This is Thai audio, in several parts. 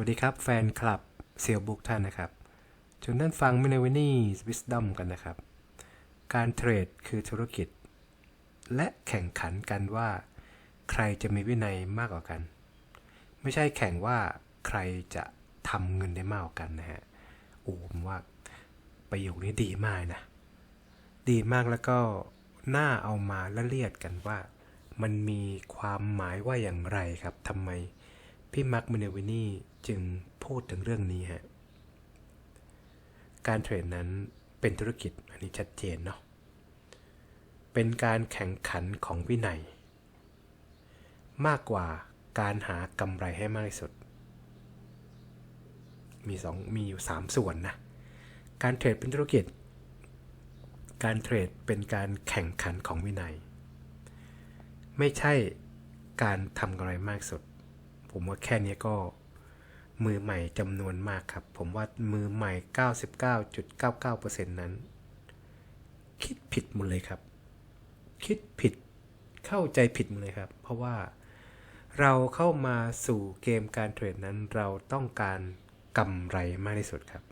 วัสดีครับแฟนคลับเซียลบุ๊กท่านนะครับชวนท่านฟังมินวินี่วิส d อมกันนะครับ การเทรดคือธุรกิจ และแข่งขันกันว่า ใครจะมีวินัยมากกว่ากัน ไม่ใช่แข่งว่าใครจะทำเงินได้มากกว่ากันนะฮะโอ้ผมว่าประโยคนี้ดีมากนะ ดีมากแล้วก็น่าเอามาละเลียดกันว่า มันมีความหมายว่าอย่างไรครับทำไม พี่มาร์คมินวินี่จึงพูดถึงเรื่องนี้ฮะ การเทรดนั้นเป็นธุรกิจอันนี้ชัดเจนเนาะ เป็นการแข่งขันของวินัย มากกว่าการหากำไรให้มากที่สุด มีสองมีอยู่สามส่วนนะ การเทรดเป็นธุรกิจ การเทรดเป็นการแข่งขันของวินัย ไม่ใช่การทำกำไรมากสุด ผมว่าแค่นี้ก็มือใหม่จำนวนมากครับ ผมว่ามือใหม่ 99.99%นั้น คิดผิดหมดเลยครับ คิดผิดเข้าใจผิดหมดเลยครับ เพราะว่าเราเข้ามาสู่เกมการเทรดนั้นเราต้องการกำไรมากที่สุดครับ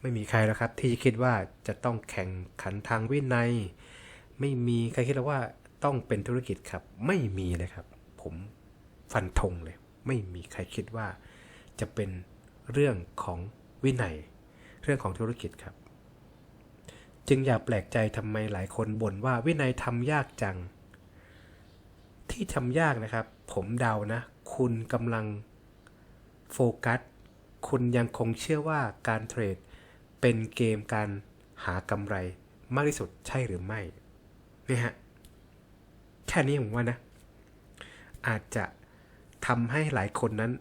ไม่มีใครแล้วครับ ที่คิดว่าจะต้องแข่งขันทางวินัย ไม่มีใครคิดแล้วว่าต้องเป็นธุรกิจครับ ไม่มีเลยครับ ผม ฟันธงเลย ไม่มีใครคิดว่าจะเป็นเรื่องของวินัย เรื่องของธุรกิจครับ จึงอย่าแปลกใจทำไมหลายคนบ่นว่าวินัยทำยากจัง ที่ทำยากนะครับ ผมเดานะ คุณกำลังโฟกัส คุณยังคงเชื่อว่าการเทรดเป็นเกมการหากำไรมากที่สุดใช่หรือไม่นี่ฮะแค่นี้ผมว่านะ อาจจะำให้หลายคนนั้น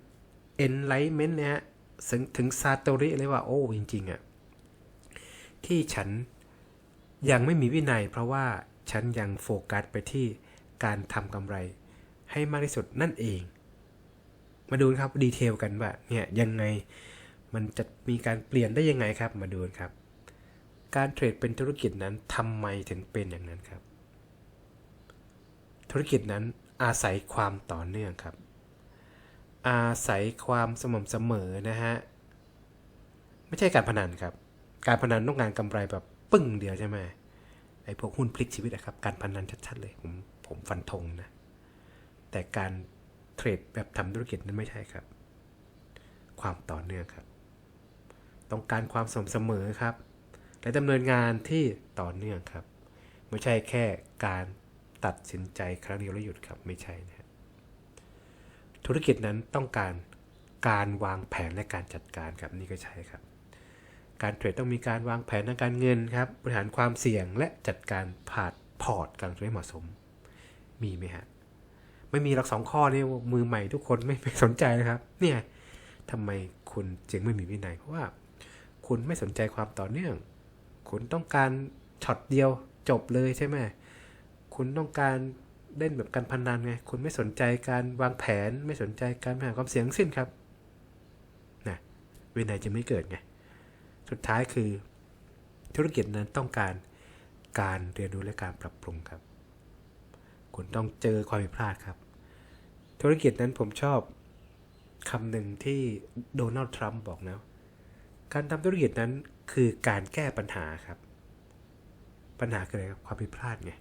enlightenment นี่ยฮะถึงถึงซาโตริเลยว่าโอ้จริงๆอะ่ะที่ฉันยังไม่มีวินัย เพราะว่าฉันยังโฟกัสไปที่การทำกำไรให้มากที่สุดนั่นเอง มาดูครับดีเทลกันว่าเนี่ยยังไงมันจะมีการเปลี่ยนได้ยังไงครับ มาดูครับ การเทรดเป็นธุรกิจนั้นทำไมถึงเป็นอย่างนั้นครับ ธุรกิจนั้นอาศัยความต่อเนื่องครับ อาศัยความสม่ำเสมอนะฮะ ไม่ใช่การพนันครับ การพนันต้องการกำไรแบบปึ้งเดียวใช่ไหมไอ้พวกหุ้นพลิกชีวิตนะครับ การพนันชัดๆเลย ผมผมฟันธงนะ แต่การเทรดแบบทำธุรกิจนั้นไม่ใช่ครับ ความต่อเนื่องครับ ต้องการความสม่ำเสมอครับ และดำเนินงานที่ต่อเนื่องครับ ไม่ใช่แค่การตัดสินใจครั้งเดียวแล้วหยุดครับ ไม่ใช่นะฮะ ธุรกิจนั้นต้องการการวางแผนและการจัดการครับนี่ก็ใช่ครับ การเทรดต้องมีการวางแผนทางการเงินครับบริหารความเสี่ยงและจัดการผ่านพอร์ตการให้เหมาะสม มีไหมฮะไม่มีหลักสองข้อนี่มือใหม่ทุกคนไม่ไม่สนใจนะครับ เนี่ยทำไมคุณจึงไม่มีวินัยเพราะว่า คุณไม่สนใจความต่อเนื่อง คุณต้องการช็อตเดียวจบเลยใช่ไหมคุณต้องการ เล่นแบบการพนันไง คุณไม่สนใจการวางแผนไม่สนใจการบริหารความเสี่ยงทั้งสิ้นครับนะวินัยจะไม่เกิดไง สุดท้ายคือ ธุรกิจนั้นต้องการการเรียนรู้และการปรับปรุงครับ คุณต้องเจอความผิดพลาดครับ ธุรกิจนั้นผมชอบคำหนึ่งที่โดนัลด์ทรัมป์บอกนะ การทำธุรกิจนั้นคือการแก้ปัญหาครับ ปัญหาคืออะไรครับความผิดพลาดไง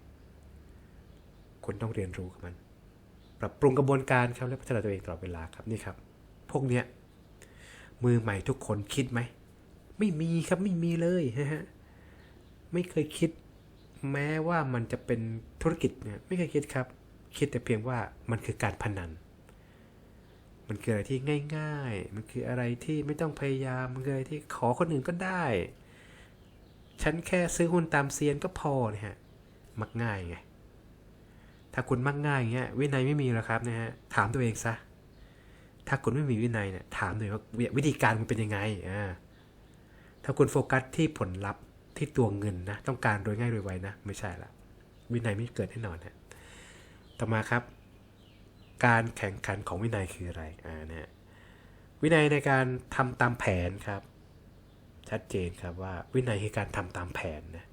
คุณต้องเรียนรู้กับมัน ปรับปรุงกระบวนการครับและพัฒนาตัวเองตลอดเวลาครับนี่ครับ พวกเนี้ยมือใหม่ทุกคนคิดไหมไม่มีครับไม่มีเลยนะฮะไม่เคยคิด แม้ว่ามันจะเป็นธุรกิจเนี่ยไม่เคยคิดครับ คิดแต่เพียงว่ามันคือการพนัน มันคืออะไรที่ง่าย ๆ มันคืออะไรที่ไม่ต้องพยายามมันคืออะไรที่ขอคนอื่นก็ได้ ฉันแค่ซื้อหุ้นตามเซียนก็พอเนี่ยฮะมักง่ายไง ถ้าคุณมักง่ายอย่างเงี้ยวินัยไม่มีแล้วครับนะฮะถามตัวเองซะถ้าคุณไม่มีวินัยเนี่ยถามตัวเองว่าวิธีการมันเป็นยังไงอ่าถ้าคุณโฟกัสที่ผลลัพธ์ที่ตัวเงินนะต้องการโดยง่ายโดยไวนะไม่ใช่ละวินัยไม่เกิดแน่นอนฮะต่อมาครับ การแข่งขันของวินัยคืออะไรอ่านะฮะวินัยในการทำตามแผนครับ ชัดเจนครับว่าวินัยคือการทำตามแผนนะ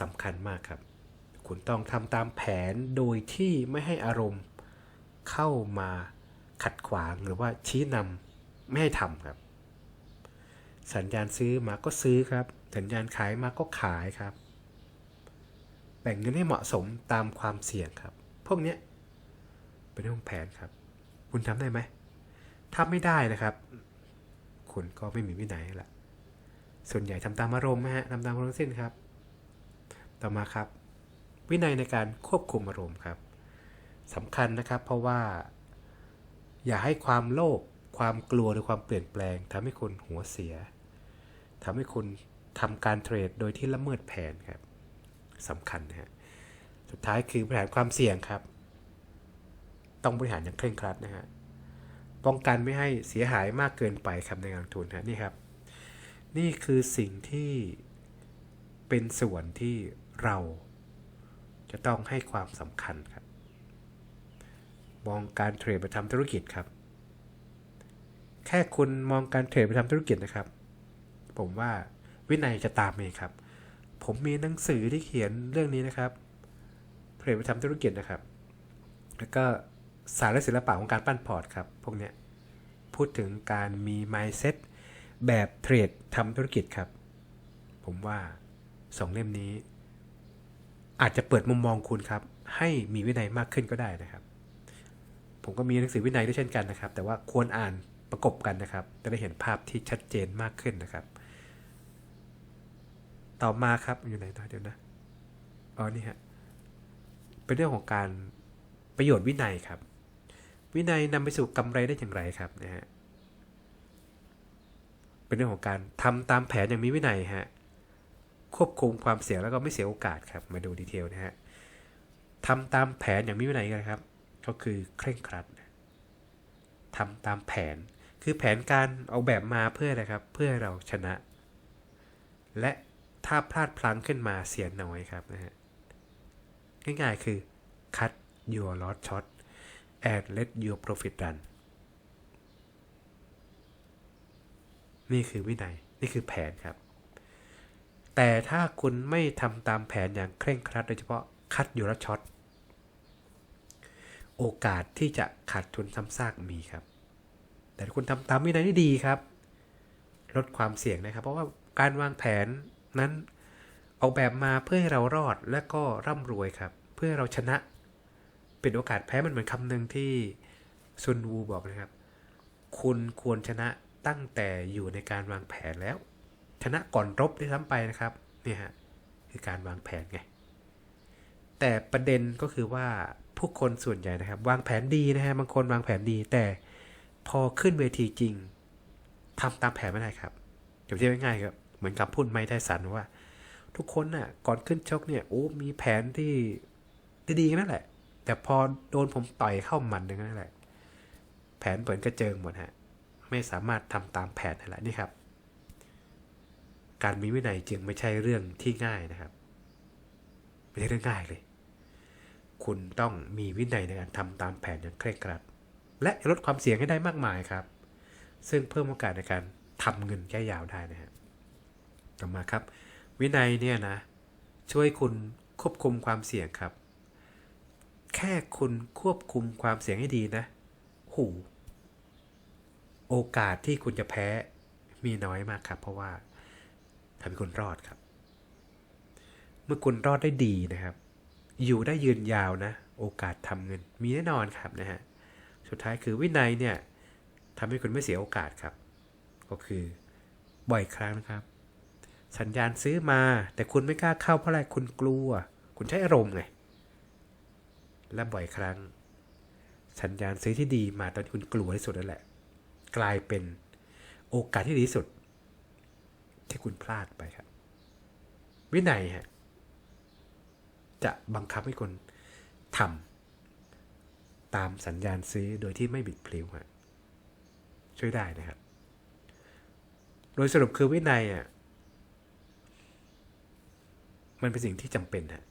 สำคัญมากครับ คุณต้องทำตามแผนโดยที่ไม่ให้อารมณ์ เข้ามาขัดขวางหรือว่าชี้นำไม่ให้ทำครับ สัญญาณซื้อมาก็ซื้อครับ สัญญาณขายมาก็ขายครับ แบ่งเงินให้เหมาะสมตามความเสี่ยงครับ พวกนี้เป็นเรื่องแผนครับ คุณทำได้ไหมถ้าไม่ได้นะครับ คุณก็ไม่มีวินัยละส่วนใหญ่ทำตามอารมณ์นะฮะทำตามอารมณ์สิ้นครับ ต่อมาครับ วินัยในการควบคุมอารมณ์ครับสำคัญนะครับ เพราะว่า อย่าให้ความโลภความกลัวหรือความเปลี่ยนแปลงทำให้คุณหัวเสียทำให้คุณทำการเทรดโดยที่ละเมิดแผนครับสำคัญนะฮะสุดท้ายคือบริหารความเสี่ยงครับ ต้องบริหารอย่างเคร่งครัดนะฮะป้องกันไม่ให้เสียหายมากเกินไปครับในการลงทุนฮะนี่ครับ นี่คือสิ่งที่เป็นส่วนที่เรา จะต้องให้ความสำคัญครับ มองการเทรดไปทำธุรกิจครับ แค่คุณมองการเทรดไปทำธุรกิจนะครับ ผมว่าวินัยจะตามเองครับ ผมมีหนังสือที่เขียนเรื่องนี้นะครับ เทรดไปทำธุรกิจนะครับ แล้วก็สารและศิลปะของการปั้นพอร์ตครับ พวกเนี้ยพูดถึงการมี mindset แบบเทรดทำธุรกิจครับ ผมว่าสองเล่มนี้ อาจจะเปิดมุมมองคุณครับ ให้มีวินัยมากขึ้นก็ได้นะครับ ผมก็มีหนังสือวินัยด้วยเช่นกันนะครับ แต่ว่าควรอ่านประกบกันนะครับ จะได้เห็นภาพที่ชัดเจนมากขึ้นนะครับ ต่อมาครับอยู่ไหนต่อเดี๋ยวนะอ๋อนี่ฮะเป็นเรื่องของการประโยชน์วินัยครับ วินัยนำไปสู่กำไรได้อย่างไรครับนะฮะเป็นเรื่องของการทำตามแผนอย่างมีวินัยฮะ ควบคุมความเสี่ยงแล้วก็ไม่เสียโอกาสครับ มาดูดีเทลนะฮะทำตามแผนอย่างมีวินัยกันครับ ก็คือเคร่งครัดทำตามแผน คือแผนการเอาแบบมาเพื่ออะไรครับ เพื่อเราชนะ และถ้าพลาดพลั้งขึ้นมาเสียน้อยครับนะฮะ ง่ายๆคือ cut your loss short and let your profit run นี่คือวินัย นี่คือแผนครับ แต่ถ้าคุณไม่ทำตามแผนอย่างเคร่งครัดโดยเฉพาะ cut your loss short โอกาสที่จะขาดทุนซ้ำซากมีครับ แต่ถ้าคุณทำตามวินัยที่ดีครับ ลดความเสี่ยงนะครับ เพราะว่าการวางแผนนั้นออกแบบมาเพื่อให้เรารอดและก็ร่ำรวยครับ เพื่อให้เราชนะ เป็นโอกาสแพ้มันเหมือนคำหนึ่งที่ซุนวูบอกนะครับ คุณควรชนะตั้งแต่อยู่ในการวางแผนแล้ว ชนะก่อนรบด้วยซ้ำไปนะครับเนี่ยฮะคือการวางแผนไงแต่ประเด็นก็คือว่าผู้คนส่วนใหญ่นะครับ วางแผนดีนะฮะบางคนวางแผนดี แต่พอขึ้นเวทีจริงทำตามแผนไม่ได้ครับเดี๋ยวเทียบง่ายๆครับเหมือนกับพูดไม้ไทสันว่า ทุกคนน่ะก่อนขึ้นชกเนี่ยโอ้มีแผนที่ดีๆนั่นแหละ แต่พอโดนผมต่อยเข้ามันนึงนั่นแหละ แผนเปิดกระเจิงหมดฮะไม่สามารถทำตามแผนนั่นแหละนี่ครับ การมีวินัยจึงไม่ใช่เรื่องที่ง่ายนะครับ ไม่ใช่เรื่องง่ายเลย คุณต้องมีวินัยในการทำตามแผนอย่างเคร่งครัด และลดความเสี่ยงให้ได้มากมายครับ ซึ่งเพิ่มโอกาสในการทำเงินแย่ยาวได้นะฮะต่อมาครับ วินัยเนี่ยนะ ช่วยคุณควบคุมความเสี่ยงครับ แค่คุณควบคุมความเสี่ยงให้ดีนะหูโอกาสที่คุณจะแพ้มีน้อยมากครับ เพราะว่า ทำให้คุณรอดครับ เมื่อคุณรอดได้ดีนะครับ อยู่ได้ยืนยาวนะ โอกาสทำเงินมีแน่นอนครับนะฮะ สุดท้ายคือวินัยเนี่ยทำให้คุณไม่เสียโอกาสครับ ก็คือบ่อยครั้งนะครับ สัญญาณซื้อมา แต่คุณไม่กล้าเข้าเพราะอะไรคุณกลัว คุณใช้อารมณ์ไง และบ่อยครั้ง สัญญาณซื้อที่ดีมาตอนที่คุณกลัวที่สุดนั่นแหละ กลายเป็นโอกาสที่ดีที่สุด ที่คุณพลาดไปครับ วินัยฮะจะบังคับให้คุณทำตามสัญญาณซื้อโดยที่ไม่บิดพลิ้วฮะช่วยได้นะครับ โดยสรุปคือวินัยอะมันเป็นสิ่งที่จำเป็นฮะ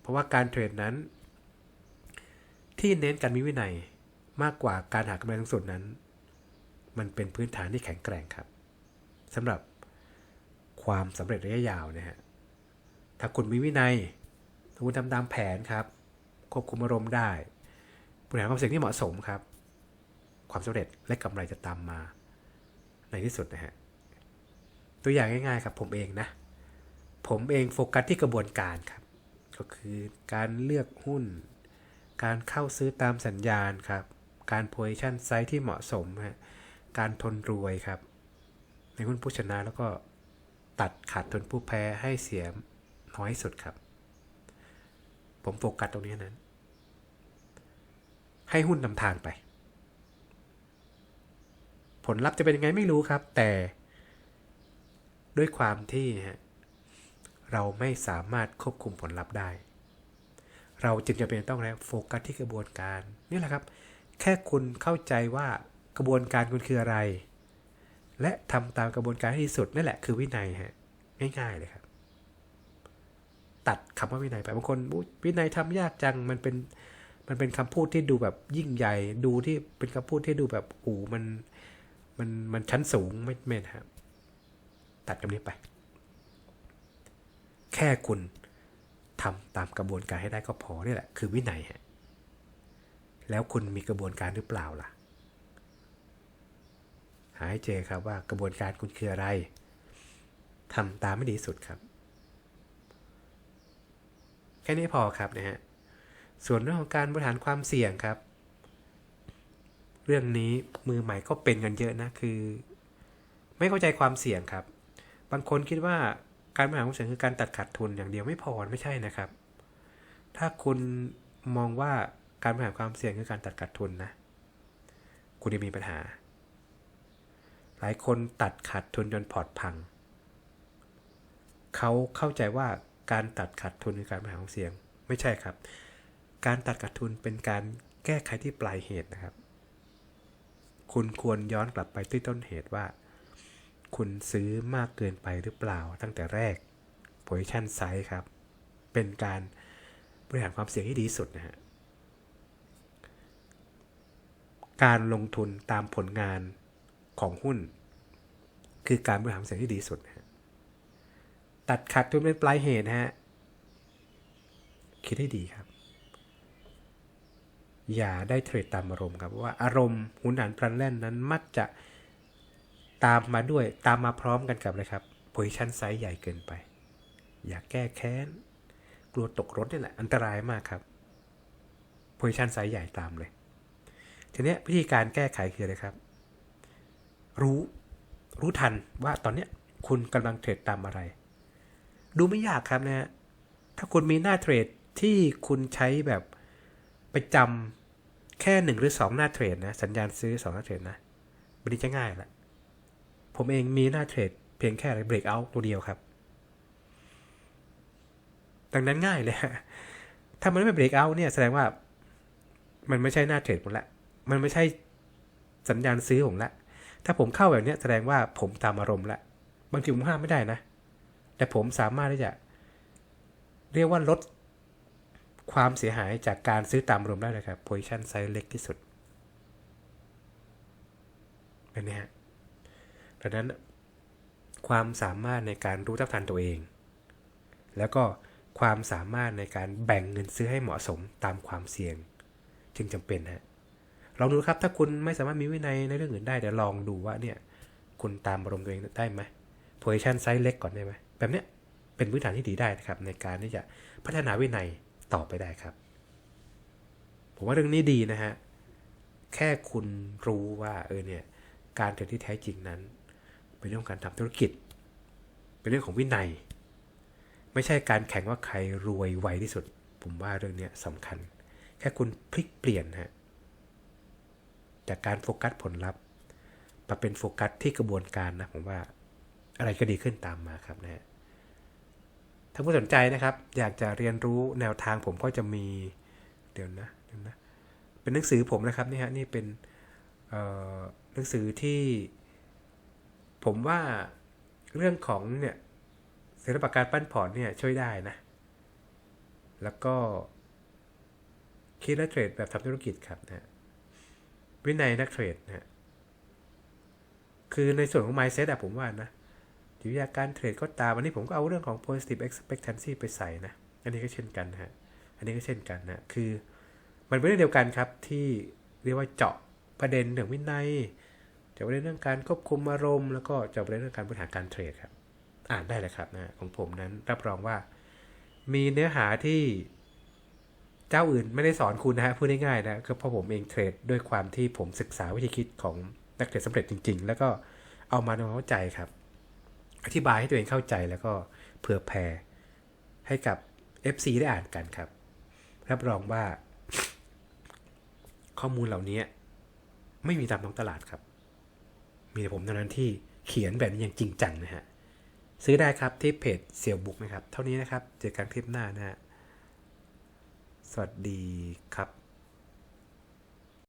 เพราะว่าการเทรดนั้น ที่เน้นการมีวินัยมากกว่าการหากำไรสูงสุดนั้น มันเป็นพื้นฐานที่แข็งแกร่งครับสำหรับ ความสำเร็จระยะยาวนะฮะถ้าคุณมีวินัยถ้าคุณทำตามแผนครับ ควบคุมอารมณ์ได้บริหารความเสี่ยงที่เหมาะสมครับ ความสำเร็จและกำไรจะตามมา ในที่สุดนะฮะตัวอย่างง่ายๆครับผมเองนะ ผมเองโฟกัสที่กระบวนการครับ ก็คือการเลือกหุ้น การเข้าซื้อตามสัญญาณครับ การ position size ที่เหมาะสมฮะการทนรวยครับ ในหุ้นผู้ชนะแล้วก็ ตัดขาดทุนผู้แพ้ให้เสียน้อยสุดครับ ผมโฟกัสตรงนี้นั้น ให้หุ้นนำทางไป ผลลัพธ์จะเป็นยังไงไม่รู้ครับ แต่ ด้วยความที่เราไม่สามารถควบคุมผลลัพธ์ได้ เราจึงจะเป็นต้องแล้วโฟกัสที่กระบวนการ นี่แหละครับ แค่คุณเข้าใจว่ากระบวนการคุณคืออะไร และทำตามกระบวนการให้ที่สุดนั่นแหละคือวินัยฮะง่ายๆเลยครับ ตัดคำว่าวินัยไปบางคนวินัยทำยากจังมันเป็นมันเป็นคำพูดที่ดูแบบยิ่งใหญ่ดูที่เป็นคำพูดที่ดูแบบโอ้มันมันมันชั้นสูงไม่ไม่ครับตัดคำนี้ไป แค่คุณทำตามกระบวนการให้ได้ก็พอนี่แหละ คือวินัยฮะแล้วคุณมีกระบวนการหรือเปล่าล่ะ หาให้เจอครับว่ากระบวนการคุณคืออะไรทำตามไม่ดีสุดครับ แค่นี้พอครับนะฮะส่วนเรื่องของการบริหารความเสี่ยงครับ เรื่องนี้มือใหม่ก็เป็นกันเยอะนะคือ ไม่เข้าใจความเสี่ยงครับ บางคนคิดว่าการบริหารความเสี่ยงคือการตัดขาดทุนอย่างเดียวไม่พอไม่ใช่นะครับ ถ้าคุณมองว่าการบริหารความเสี่ยงคือการตัดขาดทุนนะ คุณจะมีปัญหา หลายคนตัดขาดทุนจนพอร์ตพัง เขาเข้าใจว่าการตัดขาดทุนคือการบริหารความเสี่ยง ไม่ใช่ครับ การตัดขาดทุนเป็นการแก้ไขที่ปลายเหตุนะครับ คุณควรย้อนกลับไปที่ต้นเหตุว่า คุณซื้อมากเกินไปหรือเปล่าตั้งแต่แรก position size ครับ เป็นการบริหารความเสี่ยงที่ดีสุดนะฮะ การลงทุนตามผลงาน ของหุ้น คือการบริหารเสี่ยงที่ดีสุดนะฮะตัดขาดทุนเป็นปลายเหตุนะฮะคิดให้ดีครับ อย่าได้เทรดตามอารมณ์ครับเพราะว่าอารมณ์หุนหันพลันแล่นนั้นมักจะตามมาด้วยตามมาพร้อมกันกับเลยครับโพซิชันไซส์ใหญ่เกินไป อย่าแก้แค้น กลัวตกรถนี่แหละ อันตรายมากครับโพซิชันไซส์ใหญ่ตามเลย ทีนี้วิธีการแก้ไขคืออะไรครับ รู้รู้ทันว่าตอนเนี้ยคุณกำลังเทรดตามอะไร ดูไม่ยากครับนะฮะถ้าคุณมีหน้าเทรดที่คุณใช้แบบไปจำแค่หนึ่งหรือสองหน้าเทรดนะ สัญญาณซื้อสองหน้าเทรดนะมันนี้จะง่ายละผมเองมีหน้าเทรดเพียงแค่อะไรเบรกเอาตัวเดียวครับ ดังนั้นง่ายเลยฮะถ้ามันไม่เบรกเอาเนี่ยแสดงว่า มันไม่ใช่หน้าเทรดผมละ มันไม่ใช่สัญญาณซื้อผมละ ถ้าผมเข้าแบบนี้แสดงว่าผมตามอารมณ์ละบางทีผมห้ามไม่ได้นะ แต่ผมสามารถที่จะ เรียกว่าลดความเสียหายจากการซื้อตามอารมณ์ได้เลยครับ position size เล็กที่สุดเป็นนี้ฮะดังนั้นความสามารถในการรู้ท่าทันตัวเอง แล้วก็ความสามารถในการแบ่งเงินซื้อให้เหมาะสมตามความเสี่ยง จึงจำเป็นฮะ ลองดูครับ ถ้าคุณไม่สามารถมีวินัยในเรื่องอื่นได้เดี๋ยวลองดูว่าเนี่ย คุณตามอารมณ์ตัวเองได้ไหม position size เล็กก่อนได้ไหมแบบเนี้ยเป็นพื้นฐานที่ดีได้นะครับ ในการที่จะพัฒนาวินัยต่อไปได้ครับ ผมว่าเรื่องนี้ดีนะฮะ แค่คุณรู้ว่าเออเนี่ยการเทรดที่แท้จริงนั้น เป็นเรื่องการทำธุรกิจ เป็นเรื่องของวินัย ไม่ใช่การแข่งว่าใครรวยไวที่สุด ผมว่าเรื่องนี้สำคัญ แค่คุณพลิกเปลี่ยนฮะ จากการโฟกัสผลลัพธ์มาเป็นโฟกัสที่กระบวนการนะผมว่าอะไรก็ดีขึ้นตามมาครับนะฮะถ้าผู้สนใจนะครับ อยากจะเรียนรู้แนวทางผมก็จะมีเดี๋ยวนะเดี๋ยวนะ เป็นหนังสือผมนะครับนี่ฮะนี่เป็นหนังสือที่ ผมว่าเรื่องของเนี่ยศิลปะการปั้นพอร์ตเนี่ยช่วยได้นะ แล้วก็คิดและเทรดแบบทำธุรกิจครับนะ วินัยนักเทรดนะคือในส่วนของ mindset อะผมว่านะจิตวิทยาการเทรดก็ตามวันนี้ผมก็เอาเรื่องของ positive expectancy ไปใส่นะ อันนี้ก็เช่นกันนะฮะ อันนี้ก็เช่นกันนะ คือมันเป็นเรื่องเดียวกันครับที่เรียกว่าเจาะประเด็นเรื่องวินัยเจาะประเด็นเรื่องการควบคุมอารมณ์แล้วก็เจาะประเด็นเรื่องการบริหารการเทรดครับ อ่านได้เลยครับนะของผมนั้นรับรองว่า มีเนื้อหาที่ จ้าอื่นไม่ได้สอนคุณนะฮะพูดง่ายๆนะก็เพราะผมเองเทรดด้วยความที่ผมศึกษาวิธีคิดของนักเทรดสำเร็จจริง ๆ แล้วก็เอามาทำความเข้าใจครับ อธิบายให้ตัวเองเข้าใจแล้วก็เผื่อแผ่ให้กับ FC ได้อ่านกันครับ รับรองว่า ข้อมูลเหล่านี้ไม่มีตามท้องตลาดครับ มีแต่ผมเท่านั้นที่เขียนแบบนี้อย่างจริงจังนะฮะ ซื้อได้ครับที่เพจเสี่ยวบุกนะครับ เท่านี้นะครับ เจอกันคลิปหน้านะฮะ สวัสดีครับ